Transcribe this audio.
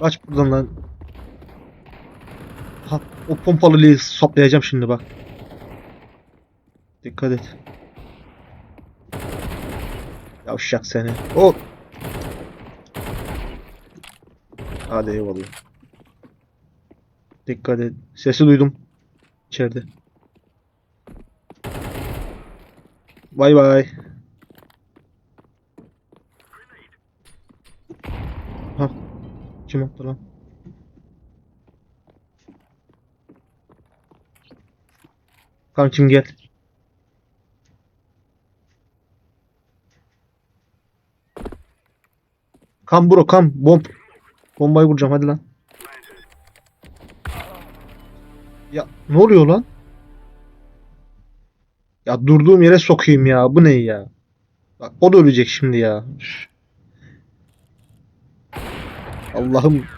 Kaç buradan lan. Ha, o pompalıyı saplayacağım şimdi bak. Dikkat et. Yavşak seni. O. Hadi eyvallah. Dikkat et. Sesi duydum. İçeride. Bay bay. Ha. Kim attı lan? Kankim gel. Kam bro kam bomb. Bombayı vuracağım hadi lan. Ya ne oluyor lan? Ya durduğum yere sokayım ya. Bu ne ya? Bak o da ölecek şimdi ya. Üf. Allah'ım